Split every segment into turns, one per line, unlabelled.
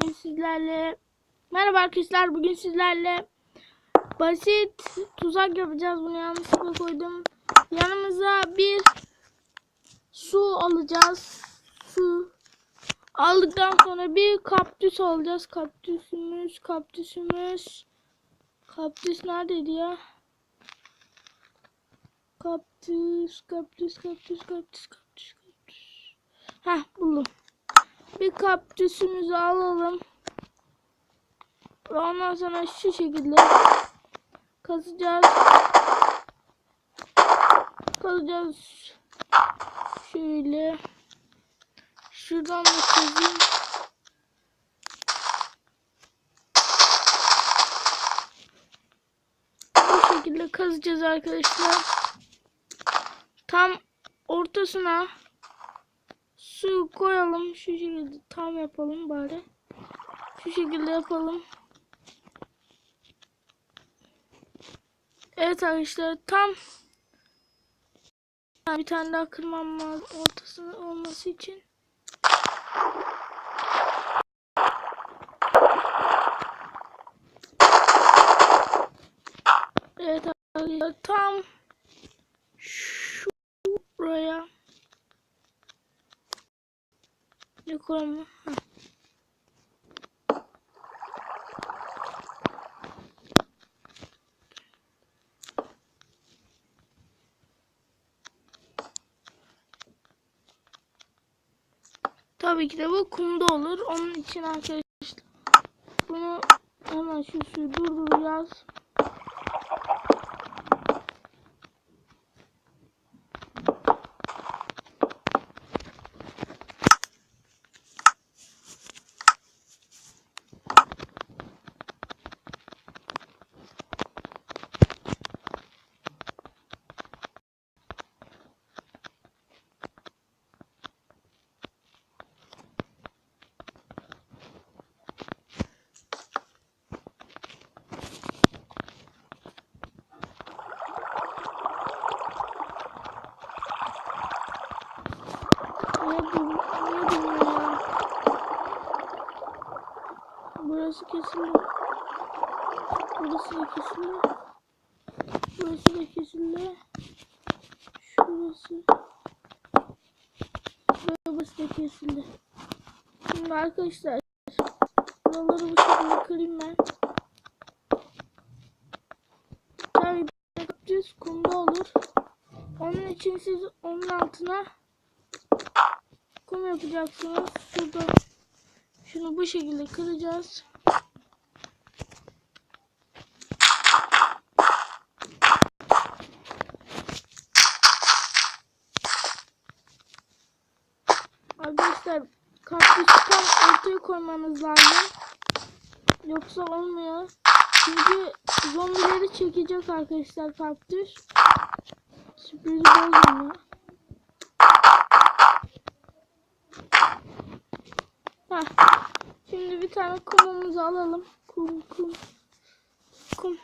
Bugün sizlerle Merhaba arkadaşlar bugün sizlerle basit tuzak yapacağız. Bunu yanlışlıkla koydum. Yanımıza bir su alacağız. Su aldıktan sonra bir kaktüs alacağız. Kaktüsümüz, kaktüsümüz. Kaktüs neredeydi ya? Kaktüs, kaktüs, kaktüs, kaktüs, kaktüs, kaktüs. Heh buldum. Bir kaktüsümüzü alalım. Ve ondan sonra şu şekilde kazacağız. Kazacağız. Şöyle. Şuradan da kazayım. Bu şekilde kazacağız arkadaşlar. Tam ortasına su koyalım. Şu şekilde tam yapalım bari. Şu şekilde yapalım. Evet arkadaşlar tam bir tane daha kırmam lazım ortasında olması için. Evet arkadaşlar tam şuraya Heh. Tabii ki de bu kumda olur. Onun için arkadaşlar bunu hemen şu suyu durduracağız. Niye bu? Niye bilmiyorum ya. Burası kesildi. Burası da kesildi. Burası da kesildi. Şurası. Ve burası da kesildi. Şimdi arkadaşlar buraları bu şekilde kırayım ben. Tabii düz kumda olur. Onun için siz onun altına kum yapacaksınız. Şurada şunu bu şekilde kıracağız. Arkadaşlar kaktüsü tam ortaya koymanız lazım. Yoksa olmuyor. Çünkü zombileri çekecek arkadaşlar kaktüs. Sürprizi bozun ya. Heh. Şimdi bir tane kumumuzu alalım. Kum kum. Kum.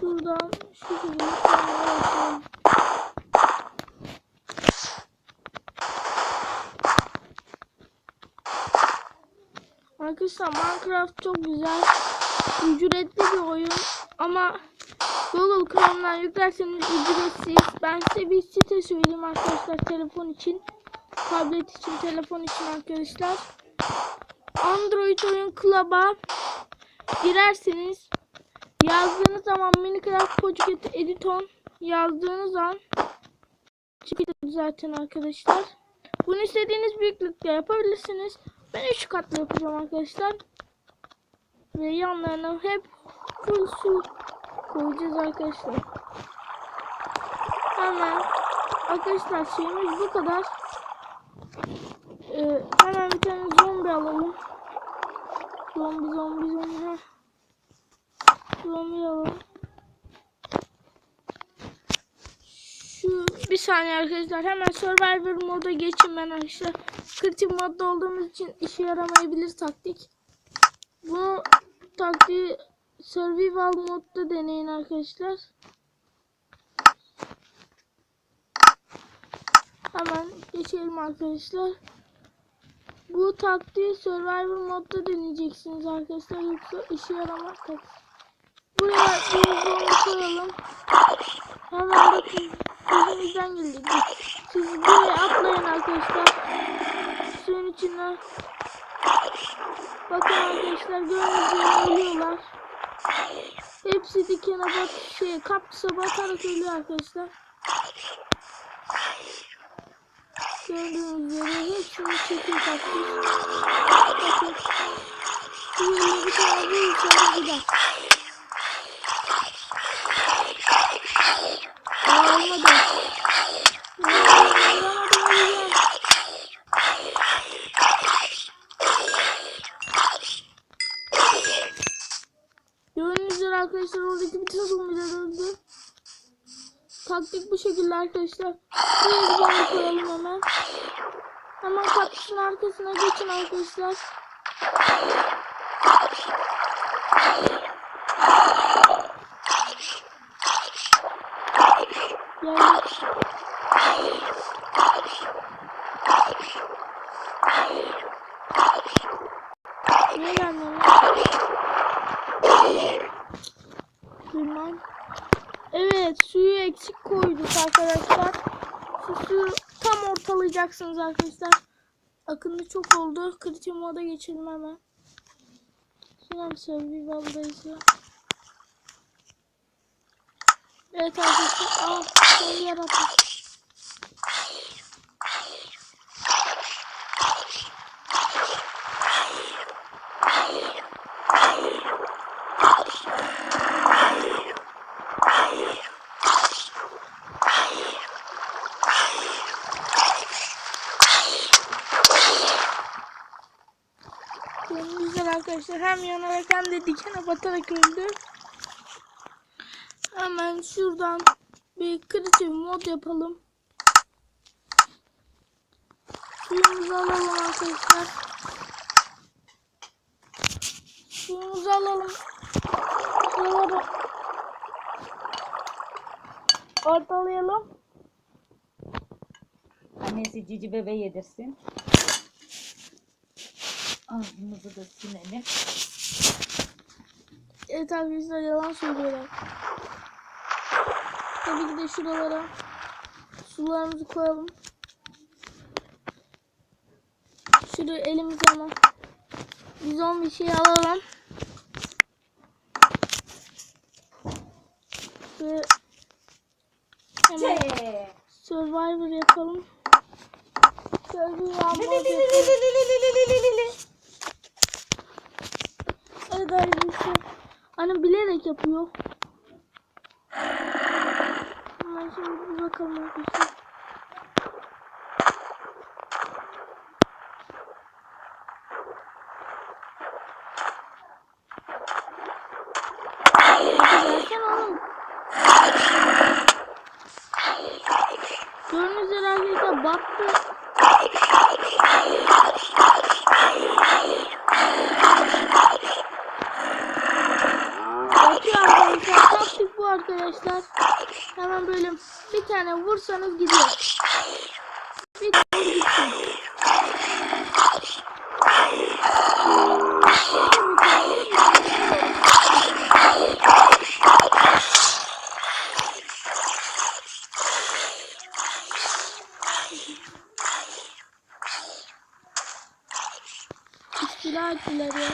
Şuradan şu şekilde kumları yapalım. Arkadaşlar Minecraft çok güzel. Ücretli bir oyun ama Google Chrome'dan yüklerseniz ücretsiz. Ben size bir site söyleyeyim arkadaşlar telefon için. Tablet için, telefon için arkadaşlar. Android oyun Club'a girerseniz yazdığınız zaman Minecraft Pocket Editon yazdığınız an çıkıyor zaten arkadaşlar. Bunu istediğiniz büyüklükte yapabilirsiniz. Ben 3 katlı yapacağım arkadaşlar. Ve yanlarına hep full su koyacağız arkadaşlar. Hemen arkadaşlar şeyimiz bu kadar. Ee, hemen bir tane zombi alalım. Zombi zombi zombi. Zombi alalım. Şu bir saniye arkadaşlar hemen Survivor moda geçin ben arkadaşlar. Kritik modda olduğumuz için işe yaramayabilir taktik. Bu taktiği Survival modda deneyin arkadaşlar. Hemen geçelim arkadaşlar. Bu taktiği Survivor modda deneyeceksiniz arkadaşlar yoksa işe yaramaz taktik. Buraya bir koyalım. Hemen bakın gözümüzden geldi. Siz buraya atlayın arkadaşlar. Suyun içine. Bakın arkadaşlar gördüğünüz gibi ölüyorlar. Hepsi dikene bat şey kapsa batarak ölüyor arkadaşlar. Gördüğünüz üzere hepsini çekiyor kapsız. Bakın. Bu yolu bir tane vurursanız gider. Aa olmadı. Vuramadım öleceğim. Gördüğünüz üzere arkadaşlar oradaki bütün zombiler öldü. Taktik bu şekilde arkadaşlar. Buraya zombi koyalım hemen. Hemen kaktüsün arkasına geçin arkadaşlar. Geldik. Niye gelmiyor lan? Bilmem. Evet suyu eksik koyduk arkadaşlar. Şu suyu tam ortalayacaksınız arkadaşlar. Akında çok oldu. Kritik moda geçelim hemen. Şuna survival'dayız ya. Evet arkadaşlar. Aa son yarattım. Benim güzel arkadaşlar hem yanarak hem de dikene batarak öldü. Hemen şuradan bir kritik mod yapalım. Suyumuzu alalım arkadaşlar. Suyumuzu alalım. Şuraları ortalayalım.
Annesi cici bebe yedirsin. Ağzımızı da silelim.
Evet arkadaşlar yalan söylüyorlar. Tabii ki de şuralara sularımızı koyalım. Şuraya elimizi ama biz on bir şey alalım. Ve hemen. Survivor yapalım.
Li
yapalım.
Neyse dair
bir şey. Annem bilerek yapıyor. Hemen şimdi bir bakalım arkadaşlar. Gördüğünüz üzere arkadaşlar battı. Batıyor arkadaşlar. Taktik bu arkadaşlar. Hemen böyle bir tane vursanız gidiyor. Bir tane gitsin. İstila ettiler ya.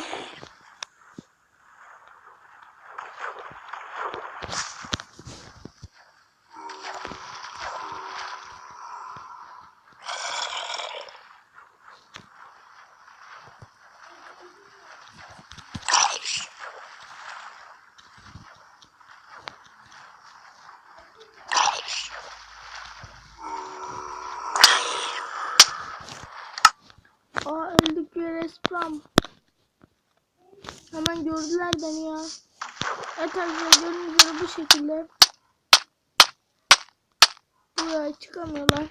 Aa öldük bir respawn. Gördüler beni ya. Evet arkadaşlar gördüğünüz üzere bu şekilde. Buraya çıkamıyorlar.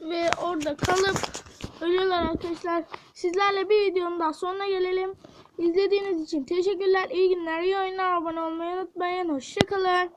Ve orada kalıp ölüyorlar arkadaşlar. Sizlerle bir videonun daha sonuna gelelim. İzlediğiniz için teşekkürler. İyi günler, iyi oyunlar. Abone olmayı unutmayın. Hoşçakalın.